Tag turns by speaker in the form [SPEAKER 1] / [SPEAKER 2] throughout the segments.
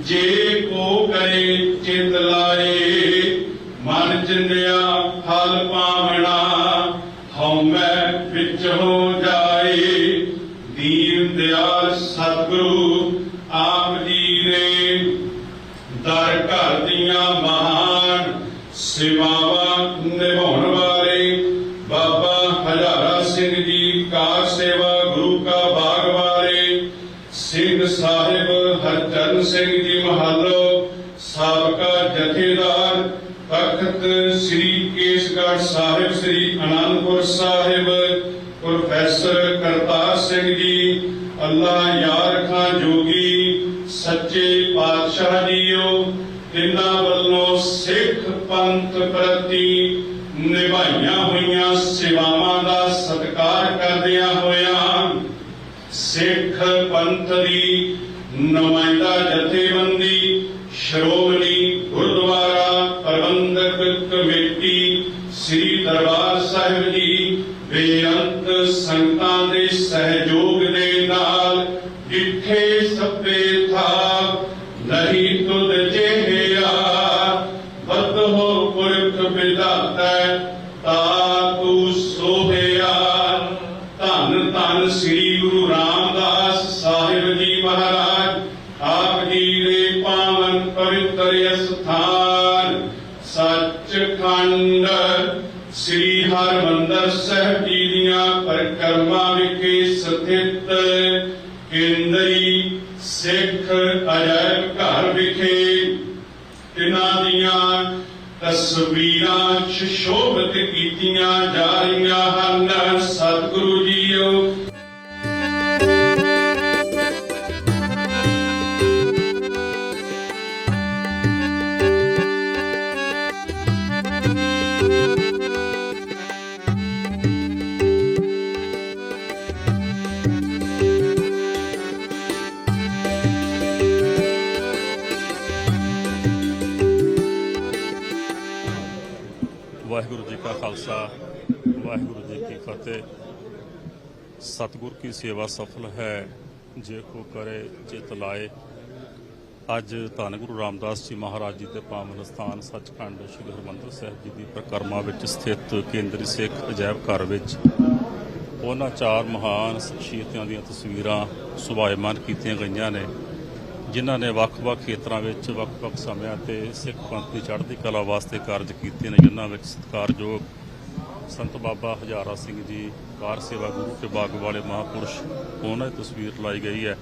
[SPEAKER 1] ਜੇ ਕੋ ਕਰੇ ਚਿਤ ਲਾਏ, ਮਨ ਚਿੰਦਿਆ ਫਲ ਪਾਵਣਾ ਹਉਮੈ ਵਿੱਚ ਹੋ ਜਾਏ। ਦੀਨ ਦਿਆਲ ਸਤਿਗੁਰੂ ਆਪ ਜੀ ਨੇ ਦਰ ਘਰ ਦੀਆਂ ਮਹਾਨ ਸੇਵਾਵਾਂ ਨਿਭਾਉਣ ਸਿੰਘ ਜੀ ਮਹਾਲੋ, ਸਾਬਕਾ ਜਥੇਦਾਰ ਤਖਤ ਸ੍ਰੀ ਕੇਸਗੜ੍ਹ ਸਾਹਿਬ, ਸ੍ਰੀ ਅਨੰਦਪੁਰ ਸਾਹਿਬ, ਪ੍ਰੋਫੈਸਰ ਕਰਤਾਰ ਸਿੰਘ ਜੀ, ਅੱਲਾ ਯਾਰ ਖਾਂ ਜੋਗੀ, ਸੱਚੇ ਪਾਤਸ਼ਾਹ ਜੀਓ, ਤਿੰਨਾਂ ਵੱਲੋਂ ਸਿੱਖ ਪੰਥ ਪ੍ਰਤੀ ਨਿਭਾਈਆਂ ਹੋਈਆਂ ਸੇਵਾਵਾਂ ਦਾ ਸਤਿਕਾਰ ਕਰਦਿਆਂ ਹੋਇਆਂ ਸਿੱਖ ਪੰਥ ਦੀ ਨੁਮਾਇੰਦਾ ਜਥੇਬੰਦੀ ਸ਼੍ਰੋਮਣੀ ਗੁਰਦੁਆਰਾ ਪ੍ਰਬੰਧਕ ਕਮੇਟੀ ਸ੍ਰੀ ਦਰਬਾਰ ਸਾਹਿਬ ਜੀ ਬੇਅੰਤ ਸੰਗਤਾਂ ਦੇ ਸਹਿਯੋਗ ਦੇ ਨਾਲ ਜਿੱਥੇ ਸੱਪੇ ਥਾ ਨਹੀਂ ਤੁਧ ਜਿਹਿਆ ਬਦ ਹੋ ਪੁਰਖ ਵਿਦਾਤਾ ਤਾ ਤੂੰ ਸੋਹਿਆ ਧੰਨ ਧੰਨ ਸ੍ਰੀ ਗੁਰੂ ਰਾਮ ਸੱਚਖੰਡ। ਸ੍ਰੀ ਹਰਿਮੰਦਰ ਸਾਹਿਬ ਜੀ ਦੀਆਂ ਪਰਿਕਰਮਾ ਵਿਖੇ ਸਥਿਤ ਕੇਂਦਰੀ ਸਿੱਖ ਅਜਾਇਬ ਘਰ ਵਿਖੇ ਤਿਨਾਂ ਦੀਆਂ ਤਸਵੀਰਾਂ ਸ਼ੋਭਤ ਕੀਤੀਆਂ ਜਾ ਰਹੀਆਂ ਹਨ। ਸਤਿਗੁਰੂ
[SPEAKER 2] ਜੀ ਕਾ ਖਾਲਸਾ, ਵਾਹਿਗੁਰੂ ਜੀ ਕੀ ਫਤਿਹ। ਸਤਿਗੁਰ ਕੀ ਸੇਵਾ ਸਫਲ ਹੈ, ਜੇ ਕੋ ਕਰੇ, ਚਿਤ ਲਾਏ। ਅੱਜ ਧੰਨ ਗੁਰੂ ਰਾਮਦਾਸ ਜੀ ਮਹਾਰਾਜ ਜੀ ਦੇ ਪਾਵਨ ਸਥਾਨ ਸੱਚਖੰਡ ਸ੍ਰੀ ਹਰਿਮੰਦਰ ਸਾਹਿਬ ਜੀ ਦੀ ਪ੍ਰਕਰਮਾ ਵਿੱਚ ਸਥਿਤ ਕੇਂਦਰੀ ਸਿੱਖ ਅਜਾਇਬ ਘਰ ਵਿੱਚ ਉਹਨਾਂ ਚਾਰ ਮਹਾਨ ਸ਼ਖਸੀਅਤਾਂ ਦੀਆਂ ਤਸਵੀਰਾਂ ਸੁਭਾਇਮਾਨ ਕੀਤੀਆਂ ਗਈਆਂ ਨੇ। ਜਿਨ੍ਹਾਂ ਨੇ ਵੱਖ-ਵੱਖ ਖੇਤਰਾਂ ਵਿੱਚ ਵੱਖ-ਵੱਖ ਸਮਿਆਂ ਤੇ ਸਿੱਖ ਪੰਥ ਦੀ ਚੜ੍ਹਦੀ ਕਲਾ ਵਾਸਤੇ ਕਾਰਜ ਕੀਤੇ ਨੇ, ਜਿਨ੍ਹਾਂ ਵਿੱਚ ਸਤਿਕਾਰਯੋਗ ਸੰਤ ਬਾਬਾ ਹਜ਼ਾਰਾ ਸਿੰਘ ਜੀ, ਕਾਰ ਸੇਵਾ ਗੁਰੂ ਕੇ ਬਾਗ ਵਾਲੇ ਮਹਾਪੁਰਸ਼ ਉਹਨਾਂ ਦੀ ਤਸਵੀਰ ਲਾਈ ਗਈ ਹੈ।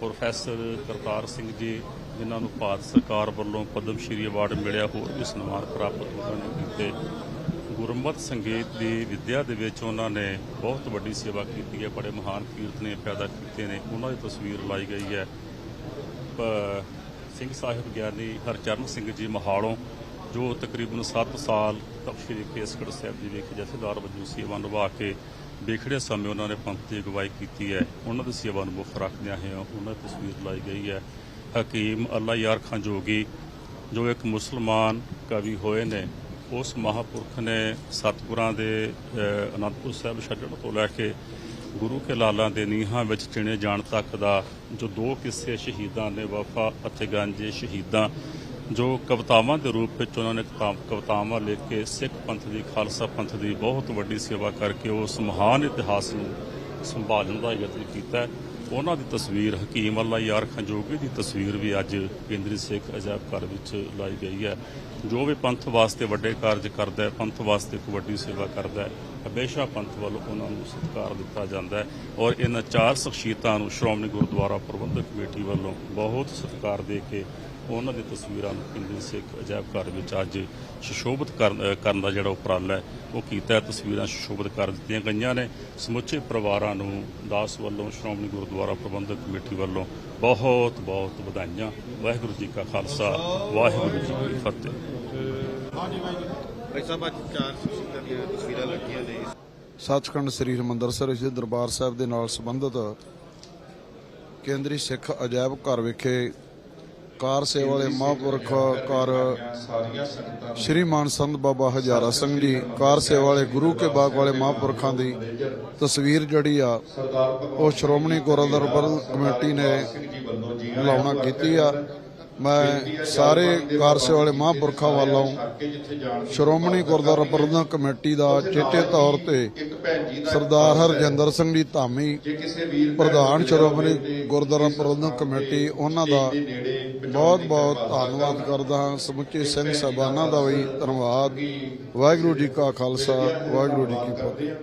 [SPEAKER 2] ਪ੍ਰੋਫੈਸਰ ਕਰਤਾਰ ਸਿੰਘ ਜੀ, ਜਿਨ੍ਹਾਂ ਨੂੰ ਭਾਰਤ ਸਰਕਾਰ ਵੱਲੋਂ ਪਦਮ ਸ਼੍ਰੀ ਅਵਾਰਡ ਮਿਲਿਆ, ਹੋਰ ਵੀ ਸਨਮਾਨ ਪ੍ਰਾਪਤ ਉਹਨਾਂ ਨੇ ਕੀਤੇ। ਗੁਰਮਤ ਸੰਗੀਤ ਦੀ ਵਿਦਿਆ ਦੇ ਵਿੱਚ ਉਹਨਾਂ ਨੇ ਬਹੁਤ ਵੱਡੀ ਸੇਵਾ ਕੀਤੀ ਹੈ, ਬੜੇ ਮਹਾਨ ਕੀਰਤਨੇ ਪੈਦਾ ਕੀਤੇ ਨੇ, ਉਹਨਾਂ ਦੀ ਤਸਵੀਰ ਲਾਈ ਗਈ ਹੈ। ਸਿੰਘ ਸਾਹਿਬ ਗਿਆਨੀ ਹਰਚਰਨ ਸਿੰਘ ਜੀ ਮਹਾਲੋਂ, ਜੋ ਤਕਰੀਬਨ 7 ਸਾਲ ਤਖਸ਼ੀ ਕੇਸਗੜ੍ਹ ਸਾਹਿਬ ਜੀ ਵਿਖੇ ਜਥੇਦਾਰ ਵਜੋਂ ਸੇਵਾ ਨਿਭਾ ਕੇ ਵਿਖੜੇ ਸਮੇਂ ਉਹਨਾਂ ਨੇ ਪੰਥ ਦੀ ਅਗਵਾਈ ਕੀਤੀ ਹੈ। ਉਹਨਾਂ ਦੀ ਸੇਵਾ ਨੂੰ ਮੁੱਖ ਰੱਖਦਿਆਂ ਹੋਇਆਂ ਉਹਨਾਂ ਦੀ ਤਸਵੀਰ ਲਾਈ ਗਈ ਹੈ। ਹਕੀਮ ਅੱਲਾ ਯਾਰ ਖਾਂ ਜੋਗੀ, ਜੋ ਇੱਕ ਮੁਸਲਮਾਨ ਕਵੀ ਹੋਏ ਨੇ, ਉਸ ਮਹਾਪੁਰਖ ਨੇ ਸਤਿਗੁਰਾਂ ਦੇ ਅਨੰਦਪੁਰ ਸਾਹਿਬ ਛੱਡਣ ਤੋਂ ਲੈ ਕੇ ਗੁਰੂ ਕੇ ਲਾਲਾਂ ਦੇ ਨੀਹਾਂ ਵਿੱਚ ਚਿਣੇ ਜਾਣ ਤੱਕ ਦਾ ਜੋ ਦੋ ਕਿੱਸੇ ਸ਼ਹੀਦਾਂ ਨੇ, ਵਫਾ ਅਤੇ ਗਾਂਜੇ ਸ਼ਹੀਦਾਂ, ਜੋ ਕਵਿਤਾਵਾਂ ਦੇ ਰੂਪ ਵਿੱਚ ਉਹਨਾਂ ਨੇ ਕਿਤਾਬ ਕਵਿਤਾਵਾਂ ਲਿਖ ਕੇ ਸਿੱਖ ਪੰਥ ਦੀ, ਖਾਲਸਾ ਪੰਥ ਦੀ ਬਹੁਤ ਵੱਡੀ ਸੇਵਾ ਕਰਕੇ ਉਸ ਮਹਾਨ ਇਤਿਹਾਸ ਨੂੰ ਸੰਭਾਲਣ ਦਾ ਯਤਨ ਕੀਤਾ ਉਹਨਾਂ ਦੀ ਤਸਵੀਰ ਹਕੀਮ ਅੱਲਾ ਯਾਰ ਖਾਂ ਜੋਗੀ ਦੀ ਤਸਵੀਰ ਵੀ ਅੱਜ ਕੇਂਦਰੀ ਸਿੱਖ ਅਜਾਇਬ ਘਰ ਵਿੱਚ ਲਾਈ ਗਈ ਹੈ। ਜੋ ਵੀ ਪੰਥ ਵਾਸਤੇ ਵੱਡੇ ਕਾਰਜ ਕਰਦਾ ਹੈ, ਪੰਥ ਵਾਸਤੇ ਇੱਕ ਵੱਡੀ ਸੇਵਾ ਕਰਦਾ ਹੈ, ਹਮੇਸ਼ਾ ਪੰਥ ਵੱਲੋਂ ਉਹਨਾਂ ਨੂੰ ਸਤਿਕਾਰ ਦਿੱਤਾ ਜਾਂਦਾ ਹੈ ਔਰ ਇਹਨਾਂ ਚਾਰ ਸ਼ਖਸੀਅਤਾਂ ਨੂੰ ਸ਼੍ਰੋਮਣੀ ਗੁਰਦੁਆਰਾ ਪ੍ਰਬੰਧਕ ਕਮੇਟੀ ਵੱਲੋਂ ਬਹੁਤ ਸਤਿਕਾਰ ਦੇ ਕੇ ਉਹਨਾਂ ਦੀ ਤਸਵੀਰਾਂ ਨੂੰ ਕੇਂਦਰੀ ਸਿੱਖ ਅਜਾਇਬ ਘਰ ਵਿੱਚ ਅੱਜ ਸੁਸ਼ੋਭਿਤ ਕਰਨ ਦਾ ਜਿਹੜਾ ਉਪਰਾਲਾ ਹੈ ਉਹ ਕੀਤਾ ਹੈ। ਤਸਵੀਰਾਂ ਸੁਸ਼ੋਭਿਤ ਕਰ ਦਿੱਤੀਆਂ ਗਈਆਂ ਨੇ। ਸਮੁੱਚੇ ਪਰਿਵਾਰਾਂ ਨੂੰ ਦਾਸ ਵੱਲੋਂ ਸ਼੍ਰੋਮਣੀ ਗੁਰਦੁਆਰਾ ਪ੍ਰਬੰਧਕ ਕਮੇਟੀ ਵੱਲੋਂ ਬਹੁਤ ਬਹੁਤ ਵਧਾਈਆਂ। ਵਾਹਿਗੁਰੂ ਜੀ ਕਾ ਖਾਲਸਾ ਵਾਹਿਗੁਰੂ ਜੀ ਕੀ ਫਤਿਹ।
[SPEAKER 3] ਭਾਈ ਸਾਹਿਬ ਅੱਜ ਚਾਰ ਸ਼ਖਸੀਅਤਾਂ ਦੀਆਂ ਤਸਵੀਰਾਂ ਲੱਗੀਆਂ ਨੇ।
[SPEAKER 4] ਸੱਚਖੰਡ ਸ੍ਰੀ ਹਰਿਮੰਦਰ ਸਾਹਿਬ ਜੀ ਦਰਬਾਰ ਸਾਹਿਬ ਦੇ ਨਾਲ ਸੰਬੰਧਿਤ ਕੇਂਦਰੀ ਸਿੱਖ ਅਜਾਇਬ ਘਰ ਵਿਖੇ ਕਾਰ ਸੇਵਾ ਵਾਲੇ ਮਹਾਂਪੁਰਖ ਕਰ
[SPEAKER 1] ਸਾਰੀਆਂ ਸੰਗਤਾਂ
[SPEAKER 4] ਸ਼੍ਰੀ ਮਾਨ ਸੰਤ ਬਾਬਾ ਹਜ਼ਾਰਾ ਸਿੰਘ ਜੀ, ਕਾਰ ਸੇਵਾ ਵਾਲੇ ਗੁਰੂ ਕੇ ਬਾਗ ਵਾਲੇ ਮਹਾਂਪੁਰਖਾਂ ਦੀ ਤਸਵੀਰ ਜਿਹੜੀ ਆ, ਉਹ ਸ਼੍ਰੋਮਣੀ ਗੁਰਦੁਆਰਾ ਕਮੇਟੀ ਨੇ ਲਾਉਣਾ ਕੀਤੀ ਆ। ਮੈਂ ਸਾਰੇ ਕਾਰ ਸੇਵਾ ਵਾਲੇ ਮਹਾਂਪੁਰਖਾਂ ਵੱਲੋਂ ਸ਼੍ਰੋਮਣੀ ਗੁਰਦੁਆਰਾ ਪ੍ਰਬੰਧਕ ਕਮੇਟੀ ਦਾ ਚੇਤੇ ਤੌਰ ਤੇ ਸਰਦਾਰ ਹਰਜਿੰਦਰ ਸਿੰਘ ਜੀ ਧਾਮੀ ਪ੍ਰਧਾਨ ਸ਼੍ਰੋਮਣੀ ਗੁਰਦੁਆਰਾ ਪ੍ਰਬੰਧਕ ਕਮੇਟੀ, ਉਹਨਾਂ ਦਾ ਬਹੁਤ ਬਹੁਤ ਧੰਨਵਾਦ ਕਰਦਾ ਹਾਂ। ਸਮੁੱਚੇ ਸਿੰਘ ਸਾਹਿਬਾਨਾਂ ਦਾ ਵੀ ਧੰਨਵਾਦ। ਵਾਹਿਗੁਰੂ ਜੀ ਕਾ ਖਾਲਸਾ, ਵਾਹਿਗੁਰੂ ਜੀ ਕੀ ਫਤਿਹ।